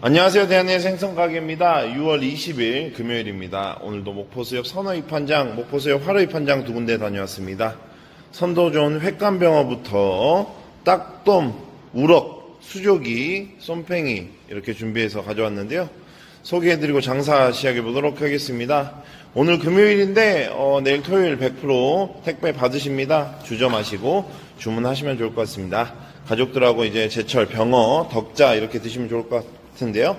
안녕하세요. 대한의 생선가게입니다. 6월 20일 금요일입니다. 오늘도 목포수협 선어 입판장, 목포수협 화로 입판장 두 군데 다녀왔습니다. 선도 좋은 횟감병어부터 딱돔, 우럭, 수조기, 쏨팽이 이렇게 준비해서 가져왔는데요. 소개해드리고 장사 시작해 보도록 하겠습니다. 오늘 금요일인데 어, 내일 토요일 100% 택배 받으십니다. 주저 마시고 주문하시면 좋을 것 같습니다. 가족들하고 이제 제철 병어, 덕자 이렇게 드시면 좋을 것 같 은데요.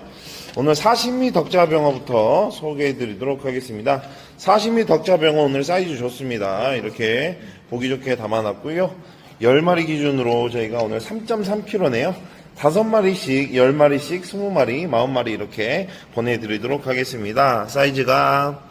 오늘 사시미 덕자 병어부터 소개해 드리도록 하겠습니다. 사시미 덕자 병어 오늘 사이즈 좋습니다. 이렇게 보기 좋게 담아놨고요. 10마리 기준으로 저희가 오늘 3.3kg네요. 5마리씩, 10마리씩, 20마리, 40마리 이렇게 보내드리도록 하겠습니다. 사이즈가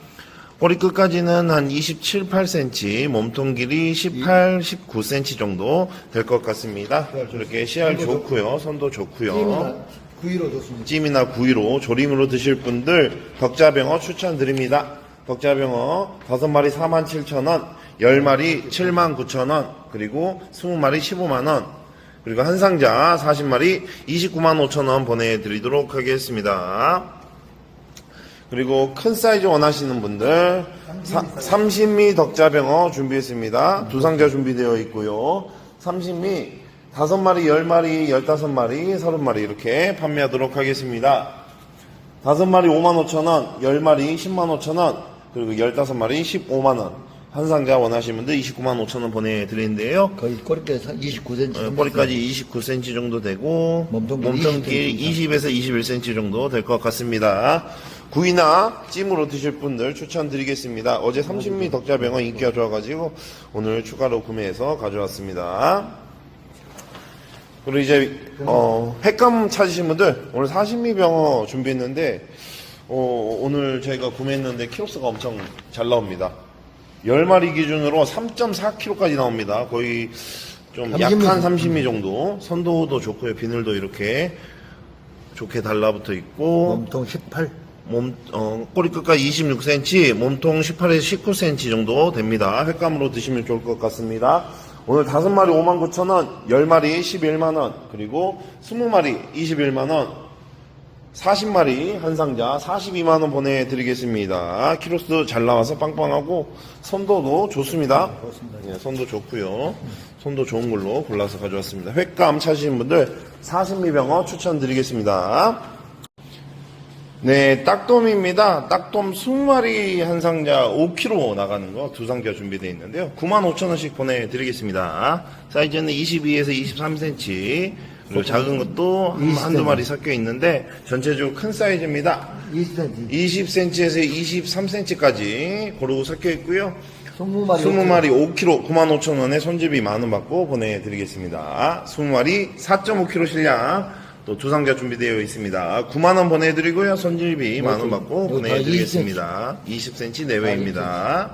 꼬리 끝까지는 한 27, 8cm, 몸통 길이 18, 19cm 정도 될 것 같습니다. 이렇게 씨알 좋고요. 선도 좋고요. 구이로 좋습니다. 찜이나 구이로 조림으로 드실 분들 덕자병어 추천드립니다. 덕자병어 5마리 47,000원, 10마리 79,000원, 그리고 20마리 15만원, 그리고 한 상자 40마리 29만 5천원 보내드리도록 하겠습니다. 그리고 큰 사이즈 원하시는 분들 30미 덕자병어 준비했습니다. 두 상자 준비되어 있고요. 30미 5마리, 10마리, 15마리, 30마리 이렇게 판매하도록 하겠습니다. 5마리 5만 5천원, 10마리 10만 5천 원, 그리고 15마리 15만 원. 한 상자 원하시는 분들 29만 5천 원 보내드리는데요. 거의 꼬리뼈에서 29cm. 어, 머리까지 29cm 정도 되고 몸통 길이 몸통 길이 20에서 21cm 정도 될 것 같습니다. 구이나 찜으로 드실 분들 추천드리겠습니다. 어제 30미 덕자병어 인기가 좋아가지고 오늘 추가로 구매해서 가져왔습니다. 그리고 이제 어, 횟감 찾으신 분들 오늘 40미 병어 준비했는데 어, 오늘 저희가 구매했는데 키로수가 엄청 잘 나옵니다. 10마리 기준으로 3.4kg까지 나옵니다. 거의 좀 30미. 약한 30미 정도. 선도도 좋고요. 비늘도 이렇게 좋게 달라붙어 있고 몸통 18. 몸 어, 꼬리 끝까지 26cm, 몸통 18에서 19cm 정도 됩니다. 횟감으로 드시면 좋을 것 같습니다. 오늘 5마리 59,000원, 10마리 11만 원, 그리고 20마리 21만 원, 40마리 한 상자 42만 원 보내드리겠습니다. 키로수 잘 나와서 빵빵하고 선도도 좋습니다. 좋습니다. 예, 선도 좋고요. 선도 좋은 걸로 골라서 가져왔습니다. 횟감 찾으신 분들 40미병어 추천드리겠습니다. 네, 딱돔입니다. 딱돔 20마리 한 상자 5kg 나가는 거 두 상자 준비되어 있는데요. 95,000원씩 보내드리겠습니다. 사이즈는 22에서 23cm. 그리고 작은 것도 한- 한두 마리 섞여 있는데 전체적으로 큰 사이즈입니다. 20cm. 20cm에서 23cm까지 고루 섞여 있고요. 20마리. 20마리 5kg 95,000원에 손질비 만원 받고 보내드리겠습니다. 20마리 4.5kg 실량 또두 상자 준비되어 있습니다. 9만원 보내드리고요. 손질비 만 원 받고 이거 다 보내드리겠습니다. 20cm 내외입니다.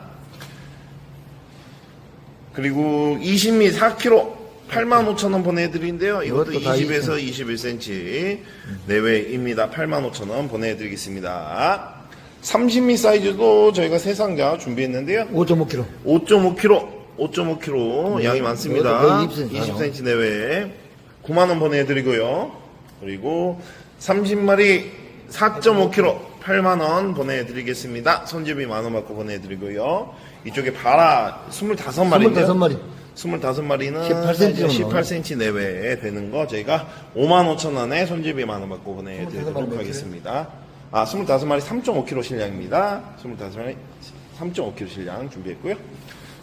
그리고 20미 4kg 85,000원 보내드리는데요. 이것도 이것도 다 20에서 21cm 내외입니다. 85,000원 보내드리겠습니다. 30미 사이즈도 저희가 세 상자 준비했는데요. 5.5kg. 5.5kg, 5.5kg 양이 많습니다. 이것도 거의 20cm 20cm 내외 9만 원 보내드리고요. 그리고 30마리 4.5kg 8만원 보내드리겠습니다. 손질비 만원 받고 보내드리고요. 이쪽에 바라 25마리인데요. 25마리. 25마리는 18cm 정도 18cm 내외에 되는 거 저희가 5만 5천 원에 손질비 만원 받고 보내드리도록 25마리 하겠습니다. 아, 25마리 3.5kg 실량입니다. 25마리 3.5kg 실량 준비했고요.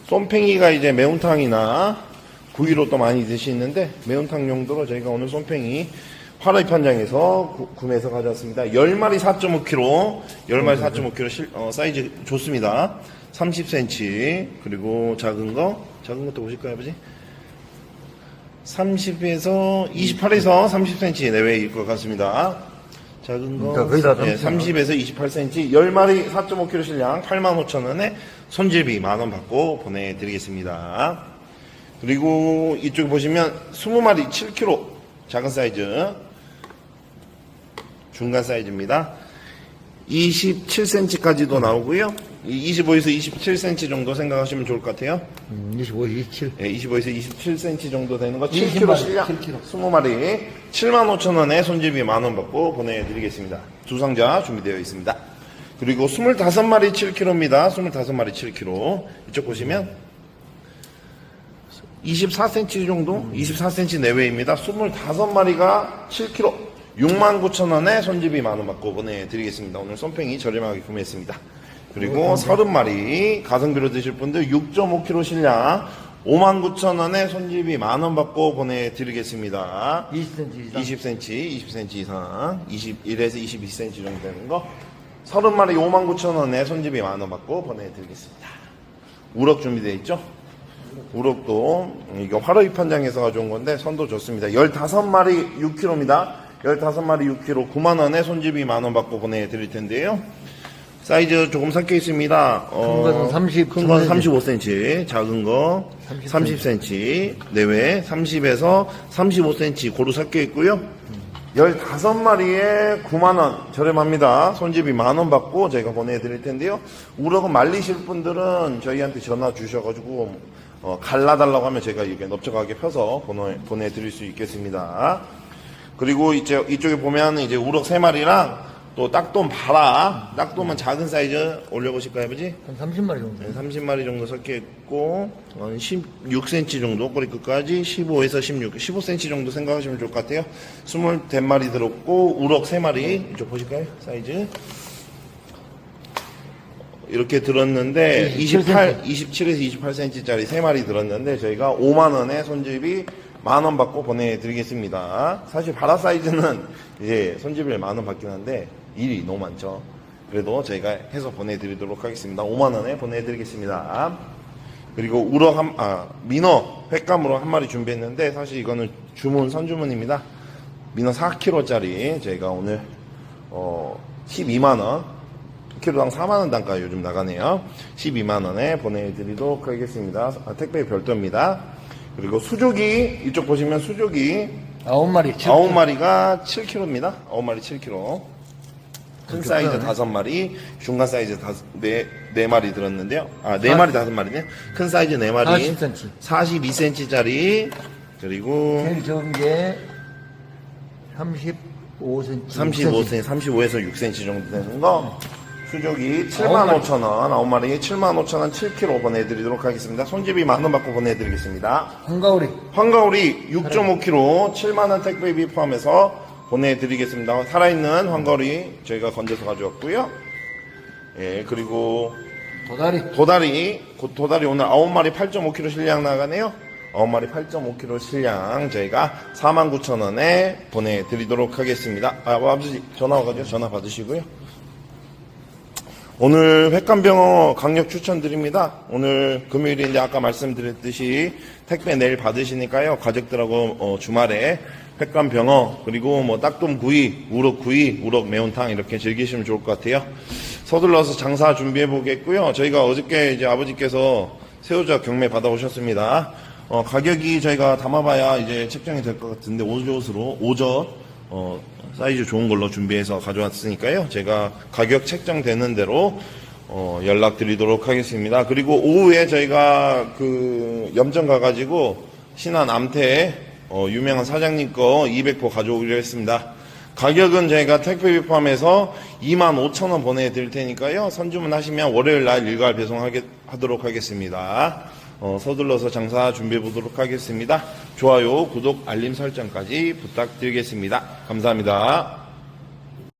쏨팽이가 이제 매운탕이나 구이로 또 많이 드시는데 매운탕 용도로 저희가 오늘 쏨팽이 화로이 판장에서 구- 구매해서 가져왔습니다. 10마리 4.5kg, 10마리 4.5kg 실, 어, 사이즈 좋습니다. 30cm, 그리고 작은 거, 작은 것도 보실까요, 아버지? 30에서, 28에서 30cm 내외일 것 같습니다. 작은 거, 그러니까 거의 다 예, 30에서 28cm, 10마리 4.5kg 실량 85,000원에 손질비 만원 받고 보내드리겠습니다. 그리고 이쪽 보시면 20마리 7kg 작은 사이즈 중간 사이즈입니다. 27cm까지도 나오고요. 25에서 27cm 정도 생각하시면 좋을 것 같아요. 음, 25, 27. 예, 25에서 27cm 정도 되는 거20 7kg 마리, 실량 7kg. 20마리 75,000원에 손질비 만원 받고 보내드리겠습니다. 두 상자 준비되어 있습니다. 그리고 25마리 7kg입니다. 25마리 7kg. 이쪽 보시면 24cm 정도? 24cm 내외입니다. 25마리가 7kg. 69,000원에 손질비 만원 받고 보내드리겠습니다. 오늘 손팽이 저렴하게 구매했습니다. 그리고 30마리 가성비로 드실 분들 6.5kg 실량 59,000원에 손질비 만원 받고 보내드리겠습니다. 20cm 이상. 20cm, 20cm 이상, 21에서 22cm 정도 되는 거 30마리 59,000원에 손질비 만원 받고 보내드리겠습니다. 우럭 준비되어 있죠? 우럭도 이거 화로입 판장에서 가져온 건데 선도 좋습니다. 15마리 6kg입니다. 15마리 6kg 9만원에 손질비 만원 받고 보내드릴 텐데요. 사이즈 조금 섞여 있습니다. 어, 큰 거는 30, 큰 30. 35cm, 작은 거 30 30cm, 내외 30에서 35cm 고루 섞여 있고요. 15마리에 9만원 저렴합니다. 손질비 만원 받고 저희가 보내드릴 텐데요. 우럭은 말리실 분들은 저희한테 전화 주셔가지고 어, 갈라달라고 하면 제가 이렇게 넓적하게 펴서 보내, 보내드릴 수 있겠습니다. 그리고 이제 이쪽에 보면 이제 우럭 3마리랑 또 딱돔 바라, 딱돔은 작은 사이즈 올려보실까요, 아버지? 한 30마리 정도. 네, 30마리 정도 섞여 있고 한 16cm 정도 꼬리 끝까지 15에서 16, 15cm 정도 생각하시면 좋을 것 같아요. 20마리 들었고 우럭 3마리 이쪽 보실까요? 사이즈 이렇게 들었는데 28, 27에서 28cm짜리 3마리 들었는데 저희가 5만 원에 손질비 만 원 받고 보내드리겠습니다. 사실 바라 사이즈는 이제 손질비를 만원 받긴 한데 일이 너무 많죠. 그래도 저희가 해서 보내드리도록 하겠습니다. 5만 원에 보내드리겠습니다. 그리고 우럭 한, 아, 민어 횟감으로 한 마리 준비했는데 사실 이거는 주문 선주문입니다. 민어 4kg짜리 저희가 오늘 어 12만 원, 키로당 4만 원 단가 요즘 나가네요. 12만 원에 보내드리도록 하겠습니다. 아, 택배 별도입니다. 그리고 수족이 이쪽 보시면 수족이 9마리. 9마리가 7kg입니다. 9마리 7kg. 큰 사이즈 크네. 5마리, 중간 사이즈 4, 네마리 들었는데요. 아, 4마리 5마리네. 큰 사이즈 4마리. 40cm. 42cm짜리. 그리고 제일 적은 게 35cm. 35cm, 35에서 6cm 정도 되는 거. 수족이 75,000원, 9마리 75,000원 7kg 보내드리도록 하겠습니다. 손집이 만 원 받고 보내드리겠습니다. 한가오리. 황가오리 6.5kg 7만원 택배비 포함해서 보내드리겠습니다. 살아있는 황가오리 저희가 건져서 가져왔고요. 예, 그리고 도다리. 도다리, 곧 도다리 오늘 9마리 8.5kg 실량 나가네요. 9마리 8.5kg 실량 저희가 49,000원에 보내드리도록 하겠습니다. 아, 아버지 전화 와가지고 전화 받으시고요. 오늘 횟감병어 강력 추천드립니다. 오늘 금요일인데 아까 말씀드렸듯이 택배 내일 받으시니까요. 가족들하고 어, 주말에 횟감병어 그리고 뭐 딱돔 구이, 우럭 구이, 우럭 매운탕 이렇게 즐기시면 좋을 것 같아요. 서둘러서 장사 준비해 보겠고요. 저희가 어저께 이제 아버지께서 새우젓 경매 받아오셨습니다. 어, 가격이 저희가 담아봐야 이제 책정이 될 것 같은데 오젓으로 오젓 어, 사이즈 좋은 걸로 준비해서 가져왔으니까요. 제가 가격 책정되는 대로 어, 연락드리도록 하겠습니다. 그리고 오후에 저희가 그 염전 가가지고 신안 암태 어, 유명한 사장님 거 200포 가져오기로 했습니다. 가격은 저희가 택배비 포함해서 25,000원 보내드릴 테니까요. 선주문 하시면 월요일 날 일괄 배송하도록 하겠습니다. 어, 서둘러서 장사 준비해 보도록 하겠습니다. 좋아요, 구독, 알림 설정까지 부탁드리겠습니다. 감사합니다.